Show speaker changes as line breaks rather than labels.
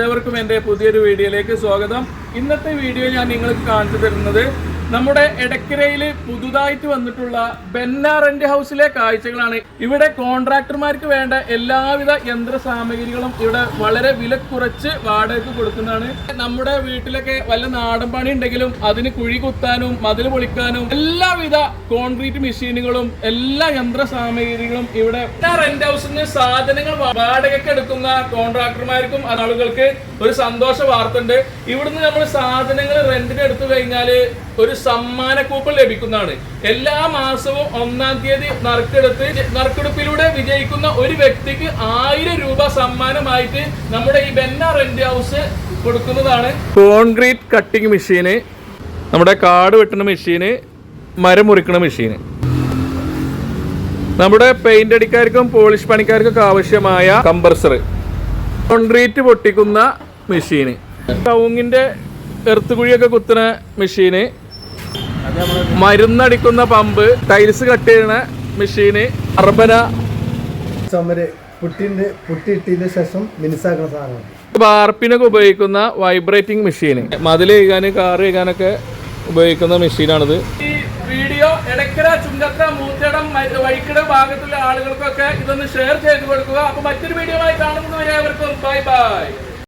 ഏവർക്കും എന്റെ പുതിയൊരു വീഡിയോയിലേക്ക് സ്വാഗതം. ഇന്നത്തെ വീഡിയോ ഞാൻ നിങ്ങൾക്ക് കാണിച്ചു തരുന്നത് നമ്മുടെ എടക്കരയിൽ പുതുതായിട്ട് വന്നിട്ടുള്ള ബെന്ന റെന്റ് ഹൗസിലെ കാഴ്ചകളാണ്. ഇവിടെ കോൺട്രാക്ടർമാർക്ക് വേണ്ട എല്ലാവിധ യന്ത്ര സാമഗ്രികളും ഇവിടെ വളരെ വില കുറച്ച് വാടകയ്ക്ക് കൊടുക്കുന്നതാണ്. നമ്മുടെ വീട്ടിലൊക്കെ വല്ല നാടൻ പണി ഉണ്ടെങ്കിലും അതിന് കുഴി കുത്താനും മതിൽ പൊളിക്കാനും എല്ലാവിധ കോൺക്രീറ്റ് മെഷീനുകളും എല്ലാ യന്ത്ര സാമഗ്രികളും ഇവിടെ റെന്റ് ഹൗസിൽ നിന്ന് സാധനങ്ങൾ വാടകയ്ക്ക് എടുക്കുന്ന കോൺട്രാക്ടർമാർക്കും ആളുകൾക്ക് ഒരു സന്തോഷ വാർത്ത ഉണ്ട് ഇവിടുന്ന് നമ്മൾ സാധനങ്ങൾ റെന്റിന് എടുത്തു കഴിഞ്ഞാൽ ഒരു സമ്മാന കൂപ്പൺ ലഭിക്കുന്നതാണ്. എല്ലാ മാസവും ഒന്നാം തീയതി നറുക്കെടുത്ത് നറുക്കെടുപ്പിലൂടെ വിജയിക്കുന്ന ഒരു വ്യക്തിക്ക് ആയിരം രൂപ സമ്മാനമായിട്ട് നമ്മുടെ ഈ ബെന്ന റെന്റ് ഹൗസ് കൊടുക്കുന്നതാണ്. കോൺക്രീറ്റ് കട്ടിംഗ് മെഷീന് നമ്മുടെ കാട് വെട്ടുന്ന മെഷീന് മരം മുറിക്കുന്ന മെഷീന് നമ്മുടെ പെയിന്റ് അടിക്കാർക്കും പോളിഷ് പണിക്കാർക്കൊക്കെ ആവശ്യമായ കംപ്രസർ കോൺക്രീറ്റ് പൊട്ടിക്കുന്ന മെഷീന് ടൗങ്ങിന്റെ എർത്ത് കുഴിയൊക്കെ കുത്തുന്ന മെഷീന് മരുന്നടിക്കുന്ന പമ്പ് ടൈൽസ് കട്ട് ചെയ്യണ മെഷീന് അർബന.
ചുമര് പുട്ടിന്റെ പുട്ടിയിട്ടതിന് ശേഷം മിനുസാക്കുന്ന സാധനമാണ്.
വാർപ്പിനൊക്കെ ഉപയോഗിക്കുന്ന വൈബ്രേറ്റിംഗ് മെഷീന് മതിൽ കഴുകാൻ കാർ കഴുകാനൊക്കെ ഉപയോഗിക്കുന്ന മെഷീനാണിത് ഈ വീഡിയോ ഇടയ്ക്കര ചുങ്കത്ര മൂത്തടം വഴിക്കട ഭാഗത്തുള്ള ആളുകൾക്കൊക്കെ ഇതൊന്ന് ഷെയർ ചെയ്ത് കൊടുക്കുക. അപ്പൊ മറ്റൊരു വീഡിയോ ആയി കാണുന്നവരെ അവർക്കും ബൈ ബൈ